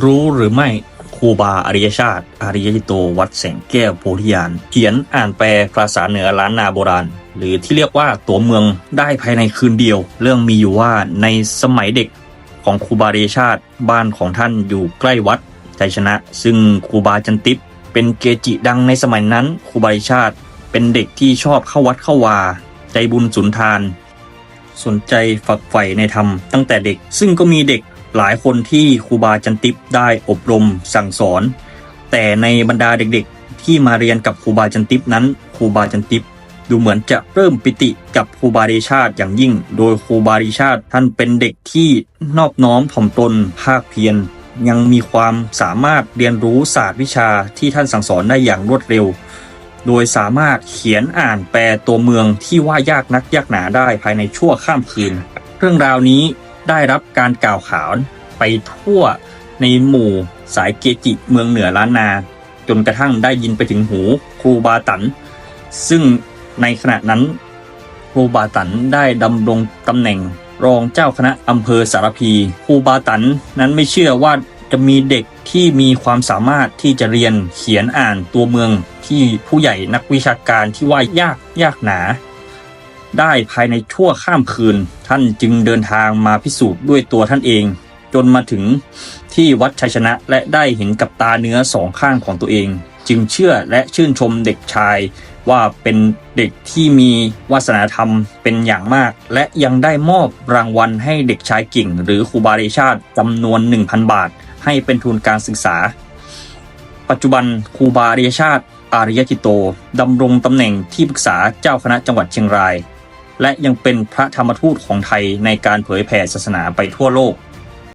รู้หรือไม่ครูบาอริยชาติอริยจิโตวัดแสงแก้วโพธิญาณเขียนอ่านแปลภาษาเหนือล้านนาโบราณ หรือที่เรียกว่าตัวเมืองได้ภายในคืนเดียว เรื่องมีอยู่ว่าในสมัยเด็กของครูบาอริยชาติบ้านของท่านอยู่ใกล้วัดใจชนะ ซึ่งครูบาจันติปเป็นเกจิดังในสมัยนั้นครูบาอริยชาติ เป็นเด็กที่ชอบเข้าวัดเข้าวา ใจบุญสุนทาน สนใจฝักใฝ่ในธรรมตั้งแต่เด็กซึ่งก็มีเด็ก หลายคนที่ครูบาจันติปได้อบรมสั่งสอน แต่ในบรรดาเด็กๆ ที่มาเรียนกับครูบาจันติปนั้นครูบาจันติปดูเหมือนจะเริ่มปิติกับครูบาเดชาติอย่างยิ่ง โดยครูบาเดชาติท่านเป็นเด็กที่นอบน้อมถ่อมตนภาคเพียรยังมีความสามารถเรียนรู้ศาสตร์วิชาที่ท่านสั่งสอนได้อย่างรวดเร็ว โดยสามารถเขียนอ่านแปลตัวเมืองที่ว่ายากนักยากหนาได้ภายในชั่วข้ามคืน เรื่องราวนี้ ได้รับการกล่าวขานไปทั่วในหมู่สายเกจิเมืองเหนือล้านนา จนกระทั่งได้ยินไปถึงหูครูบาตัน ซึ่งในขณะนั้นครูบาตันได้ดำรงตำแหน่งรองเจ้าคณะอำเภอสารพีครูบาตันนั้นไม่เชื่อว่าจะมีเด็กที่มีความสามารถที่จะเรียนเขียนอ่านตัวเมืองที่ผู้ใหญ่นักวิชาการที่ว่ายากยากหนา ได้ภายในชั่วข้ามคืน ท่านจึงเดินทางมาพิสูจน์ด้วยตัวท่านเอง จนมาถึงที่วัดชัยชนะและได้เห็นกับตาเนื้อสองข้างของตัวเอง จึงเชื่อและชื่นชมเด็กชายว่าเป็นเด็กที่มีวาสนาธรรมเป็นอย่างมาก และยังได้มอบรางวัลให้เด็กชายกิ่ง หรือครูบาเรชาติจำนวน 1,000 บาท ให้เป็นทุนการศึกษา ปัจจุบันครูบาอริยชาติอาริยจิโตดำรงตำแหน่งที่ปรึกษาเจ้าคณะจังหวัดเชียงราย และยังเป็นพระธรรมทูตของไทยในการเผยแผ่ศาสนาไปทั่วโลก